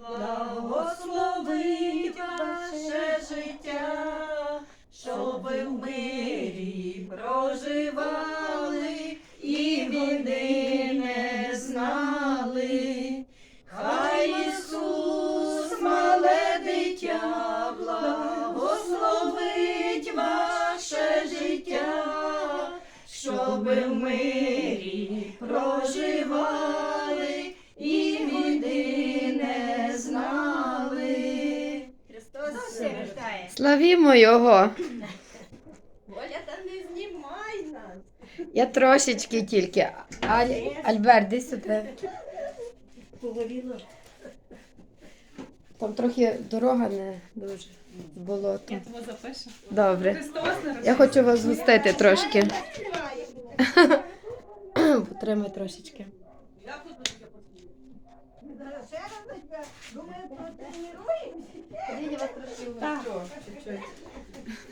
Благословить ваше життя, щоб в мирі проживали і війни не знали. Хай Ісус, мале дитя, благословить ваше життя, щоб в мирі проживали і війни не знали. Христос се рождає. Славімо його. Оля, та не знімай нас. Я трошечки тільки. Аль... Альберт, ди сюди. Погоріло. Там трохи дорога не дуже з болотом. Я тебе запишу. Добре. Христос не Я хочу вас згустити трошки. Потримай трошечки.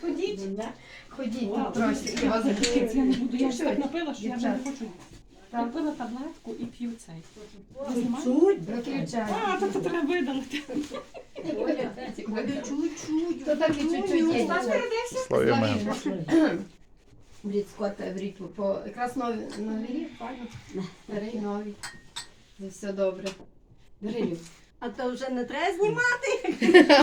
Ходіть. Ходіть трошки. Вас Я не буду, я ж так напила, що я вже не хочу. Я пила таблетку і п'ю цей. Ви знімаєте? Чуть, А, то це треба видалити. чуть-чуть. То так і чуть-чуть скота в. По якраз нові рік, файно. Старий новий. Все добре. Бери, А то вже не треба знімати.